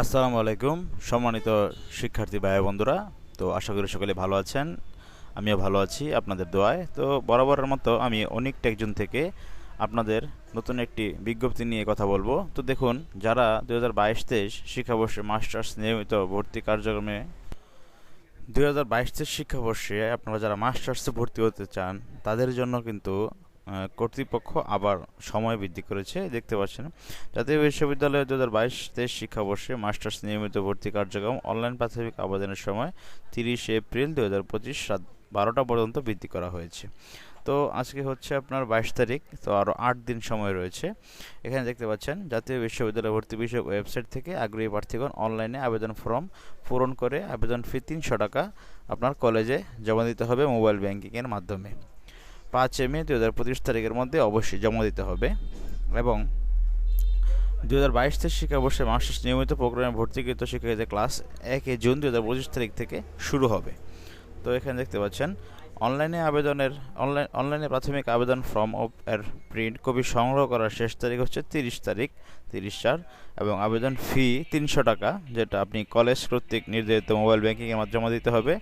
আসসালামু আলাইকুম, সম্মানিত শিক্ষার্থী ভাই বন্ধুরা। তো আশা করি সকলে ভালো আছেন, আমিও ভালো আছি আপনাদের দোয়ায়। তো বরাবরের মতো আমি অনেক টেকজন থেকে আপনাদের নতুন একটি বিজ্ঞপ্তি নিয়ে কথা বলব। তো দেখুন, যারা দু হাজার বাইশ তেইশ শিক্ষাবর্ষে মাস্টার্স নিয়মিত ভর্তি কার্যক্রমে দু হাজার বাইশ তেইশ শিক্ষাবর্ষে আপনারা যারা মাস্টার্সে ভর্তি হতে চান, তাদের জন্য কিন্তু কর্তৃপক্ষ আবার সময় বৃদ্ধি করেছে, দেখতে পাচ্ছেন। জাতীয় বিশ্ববিদ্যালয়ে দু হাজার বাইশ তেইশ শিক্ষাবর্ষে মাস্টার্স নিয়মিত ভর্তি কার্যক্রম অনলাইন প্রাথমিক আবেদনের সময় তিরিশে এপ্রিল দু হাজার পঁচিশ রাত বারোটা পর্যন্ত বৃদ্ধি করা হয়েছে। তো আজকে হচ্ছে আপনার বাইশ তারিখ, তো আরও আট দিন সময় রয়েছে। এখানে দেখতে পাচ্ছেন, জাতীয় বিশ্ববিদ্যালয় ভর্তি বিষয়ক ওয়েবসাইট থেকে আগ্রহী প্রার্থীগণ অনলাইনে আবেদন ফর্ম পূরণ করে আবেদন ফি তিনশো টাকা আপনার কলেজে জমা দিতে হবে মোবাইল ব্যাংকিংয়ের মাধ্যমে। পাঁচ মে দু হাজার পঁচিশ তারিখের মধ্যে অবশ্যই জমা দিতে হবে এবং দু হাজার বাইশ থেকে শিক্ষাবর্ষে মাস্টার্স নিয়মিত প্রোগ্রামে ভর্তিকৃত শিক্ষার্থীদের ক্লাস একই জুন দু হাজার পঁচিশ তারিখ থেকে শুরু হবে। তো এখানে দেখতে পাচ্ছেন, অনলাইনে আবেদনের অনলাইন অনলাইনে প্রাথমিক আবেদন ফর্ম অফ এর প্রিন্ট কপি সংগ্রহ করার শেষ তারিখ হচ্ছে তিরিশ তারিখ, তিরিশ চার, এবং আবেদন ফি তিনশো টাকা, যেটা আপনি কলেজ কর্তৃক নির্ধারিত মোবাইল ব্যাংকিংয়ের মাধ্যমে জমা দিতে হবে।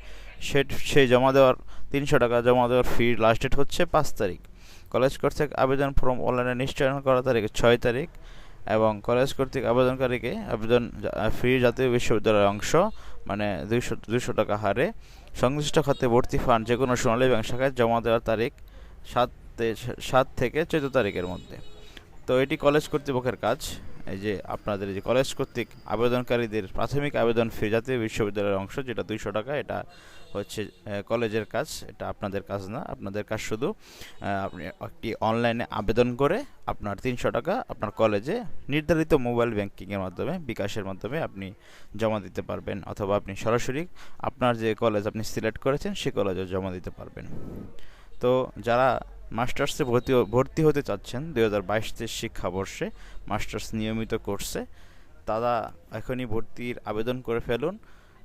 সে সেই জমা দেওয়ার তিনশো টাকা জমা দেওয়ার ফি লাস্ট ডেট হচ্ছে পাঁচ তারিখ। কলেজ কর্তৃক আবেদন ফর্ম অনলাইনে নিশ্চয়ন করা তারিখ ছয় তারিখ এবং কলেজ কর্তৃক আবেদনকারীকে আবেদন ফি জাতীয় বিশ্ববিদ্যালয়ের অংশ মানে দুইশো দুইশো টাকা হারে সংশ্লিষ্ট খাতে ভর্তি ফান্ড যে কোনো সোনালী ব্যাংক শাখায় জমা দেওয়ার তারিখ সাত সাত থেকে চোদ্দ তারিখের মধ্যে। তো এটি কলেজ কর্তৃপক্ষের কাজ। এই যে আপনাদের যে কলেজ কর্তৃক আবেদনকারীদের প্রাথমিক আবেদন ফি জাতীয় বিশ্ববিদ্যালয়ের অংশ, যেটা দুইশো টাকা, এটা হচ্ছে কলেজের কাজ, এটা আপনাদের কাজ না, আপনাদের কাজ শুধু আপনি একটি অনলাইনে আবেদন করে আপনার তিনশো টাকা আপনার কলেজে নির্ধারিত মোবাইল ব্যাংকিংয়ের মাধ্যমে, বিকাশের মাধ্যমে আপনি জমা দিতে পারবেন, অথবা আপনি সরাসরি আপনার যে কলেজ আপনি সিলেক্ট করেছেন, সে কলেজে জমা দিতে পারবেন। তো যারা মাস্টার্সে ভর্তি ভর্তি হতে চাচ্ছেন দুই হাজার বাইশ শিক্ষাবর্ষে। মাস্টার্স নিয়মিত কোর্সে তারা এখনই ভর্তির আবেদন করে ফেলুন।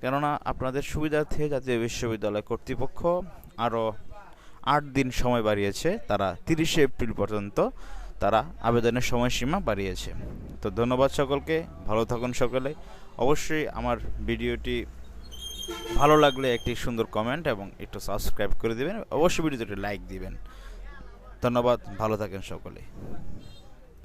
কেননা আপনাদের সুবিধার্থে জাতীয় বিশ্ববিদ্যালয় কর্তৃপক্ষ আরও আট দিন সময় বাড়িয়েছে। তারা তিরিশে এপ্রিল পর্যন্ত তারা আবেদনের সময়সীমা বাড়িয়েছে। তো ধন্যবাদ সকলকে। ভালো থাকুন সকলে। অবশ্যই আমার ভিডিওটি ভালো লাগলে একটি সুন্দর কমেন্ট এবং একটু সাবস্ক্রাইব করে দেবেন। অবশ্যই ভিডিওতে লাইক দিবেন। ধন্যবাদ ভালো থাকেন সকলে